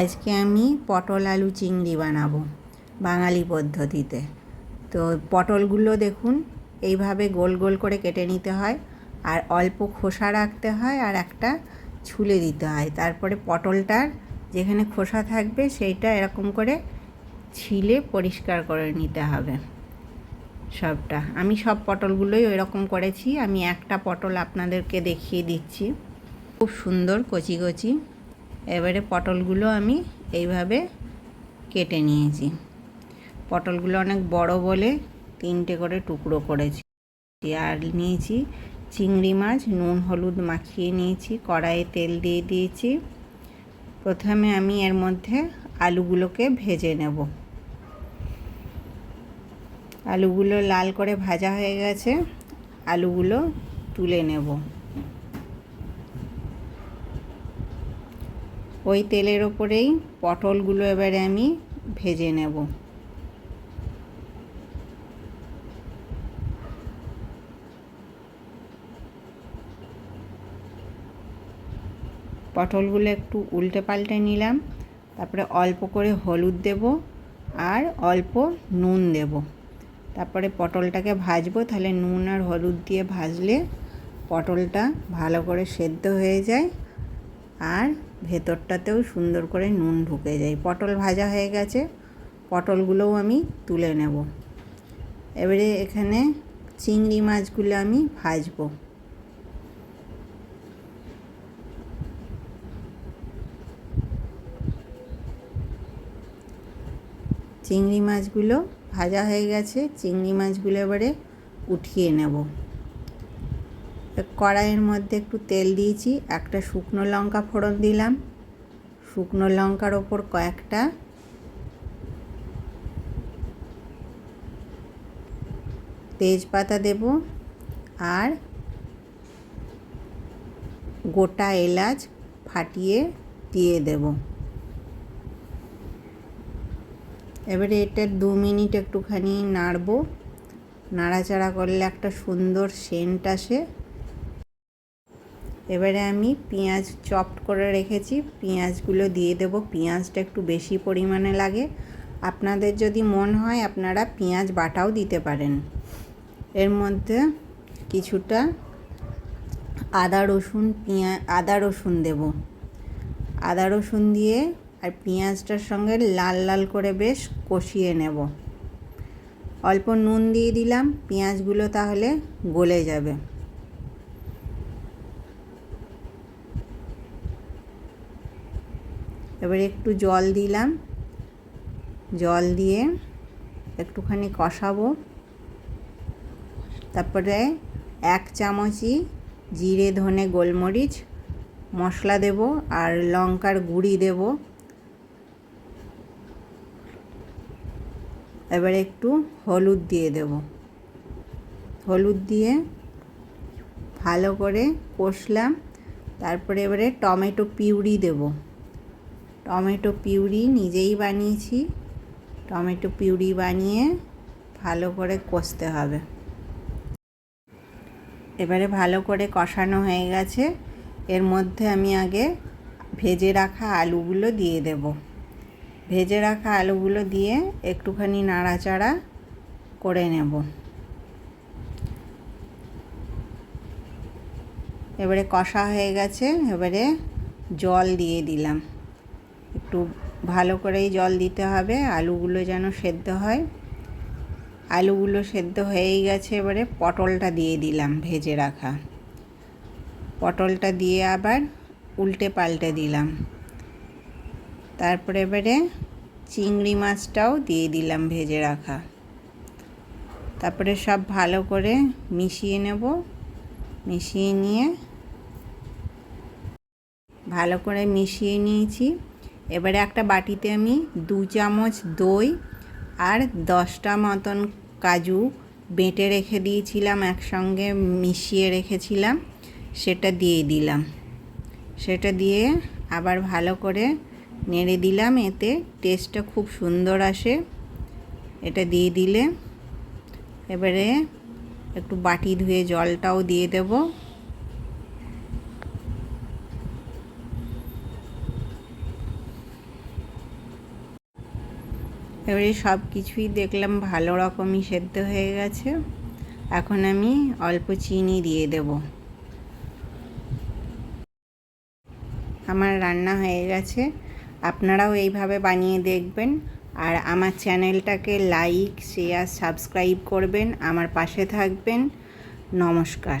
আজকে আমি পটল আলু চিংড়ি বানাবো বাঙালি পদ্ধতিতে। তো পটলগুলো দেখুন, এইভাবে গোল গোল করে কেটে নিতে হয়, আর অল্প খোসা রাখতে হয় আর একটা ছুলে দিতে হয়। তারপরে পটলটার যেখানে খোসা থাকবে সেইটা এরকম করে ছিলে পরিষ্কার করে নিতে হবে সবটা। আমি সব পটলগুলোই ওইরকম করেছি। আমি একটা পটল আপনাদেরকে দেখিয়ে দিচ্ছি। খুব সুন্দর কচি কচি এবারে পটলগুলো আমি এইভাবে কেটে নিয়েছি। পটলগুলো অনেক বড় বলে তিনটে করে টুকরো করেছি। আর নিয়েছি চিংড়ি মাছ, নুন, হলুদ মাখিয়ে নিয়েছি, কড়াইয়ে তেল দিয়ে দিয়েছি। প্রথমে আমি এর মধ্যে আলুগুলোকে ভেজে নেব। আলুগুলো লাল করে ভাজা হয়ে গেছে, আলুগুলো তুলে নেব। ওই তেলের ওপরেই পটলগুলো এবারে আমি ভেজে নেব। পটলগুলো একটু উল্টে পাল্টে নিলাম, তারপরে অল্প করে হলুদ দেব আর অল্প নুন দেব। তারপরে পটলটাকে ভাজবো, তাহলে নুন আর হলুদ দিয়ে ভাজলে পটলটা ভালো করে সেদ্ধ হয়ে যায়। আর ভেতরটাতেও সুন্দর করে নুন ঢুকে যায়। পটল ভাজা হয়ে গেছে, পটলগুলোও আমি তুলে নেব। এবারে এখানে চিংড়ি মাছগুলো আমি ভাজবো। চিংড়ি মাছগুলো ভাজা হয়ে গেছে, চিংড়ি মাছগুলো এবারে উঠিয়ে নেব। কড়াইয়ের মধ্যে একটু তেল দিয়েছি, একটা শুকনো লঙ্কা ফোড়ন দিলাম। শুকনো লঙ্কার ওপর কয়েকটা তেজপাতা দেব আর গোটা এলাচ ফাটিয়ে দিয়ে দেব। এবারে এটা দু মিনিট একটুখানি নাড়বো। নাড়াচাড়া করলে একটা সুন্দর সেন্ট আসে। এবারে আমি পেঁয়াজ চপড করে রেখেছি। পেঁয়াজগুলো দিয়ে দেব। পেঁয়াজটা একটু বেশি পরিমাণে লাগে। আপনাদের যদি মন হয়, আপনারা পেঁয়াজ বাটাও দিতে পারেন। এর মধ্যে কিছুটা আদা, রসুন, পেঁয়া, আদা, রসুন দেব। আদা, রসুন দিয়ে আর পেঁয়াজটার সঙ্গে লাল লাল করে বেশ কষিয়ে নেব। অল্প নুন দিয়ে দিলাম। পেঁয়াজগুলো তাহলে গলে যাবে। এবারে একটু জল দিলাম। জল দিয়ে একটুখানি কষাবো। তারপরে এক চামচই জিরে, ধনে, গোলমরিচ মশলা দেব আর লঙ্কার গুঁড়ি দেব। এবারে একটু হলুদ দিয়ে দেব। হলুদ দিয়ে ভালো করে কষলাম। তারপরে এবারে টমেটো পিউরি দেব। টমেটো পিউরি নিজেই বানিয়েছি। টমেটো পিউরি বানিয়ে ভালো করে কষতে হবে। এবারে ভালো করে কষানো হয়ে গেছে। এর মধ্যে আমি আগে ভেজে রাখা আলুগুলো দিয়ে দেব। ভেজে রাখা আলুগুলো দিয়ে একটুখানি নাড়াচাড়া করে নেব। এবারে কষা হয়ে গেছে। এবারে জল দিয়ে দিলাম। একটু ভালো করেই জল দিতে হবে। আলুগুলো যেন সেদ্ধ হয়। আলুগুলো সেদ্ধ হয়েই গেছে, এবারে পটলটা দিয়ে দিলাম ভেজে রাখা। পটলটা দিয়ে আবার উল্টে পাল্টে দিলাম। তারপরে এবারে চিংড়ি মাছটাও দিয়ে দিলাম ভেজে রাখা। তারপরে সব ভালো করে মিশিয়ে নেব। মিশিয়ে নিয়ে ভালো করে মিশিয়ে নিয়েছি। এবারে একটা বাটিতে আমি দু চামচ দই আর দশটা মতন কাজু বেটে রেখে দিয়েছিলাম, একসঙ্গে মিশিয়ে রেখেছিলাম। সেটা দিয়ে দিলাম। সেটা দিয়ে আবার ভালো করে নেড়ে দিলাম, এতে টেস্টটা খুব সুন্দর আসে। এটা দিয়ে দিলে এবারে একটু বাটি ধুয়ে জলটাও দিয়ে দেবো। এবারে সব কিছুই দেখলাম ভালো রকমই সেদ্ধ হয়ে গেছে। এখন আমি অল্প চিনি দিয়ে দেব। আমার রান্না হয়ে গেছে। আপনারাও এইভাবে বানিয়ে দেখবেন। আর আমার চ্যানেলটাকে লাইক, শেয়ার, সাবস্ক্রাইব করবেন। আমার পাশে থাকবেন। নমস্কার।